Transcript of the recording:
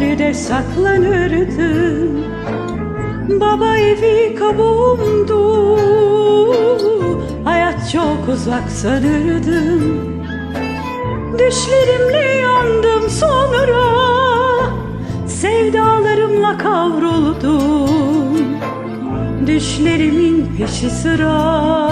evde saklanırdım Baba evi kabuğumdu Hayat çok uzak sanırdım. Düşlerimle yandım sonra Sevdalarımla kavruldum. Düşlerimin peşi sıra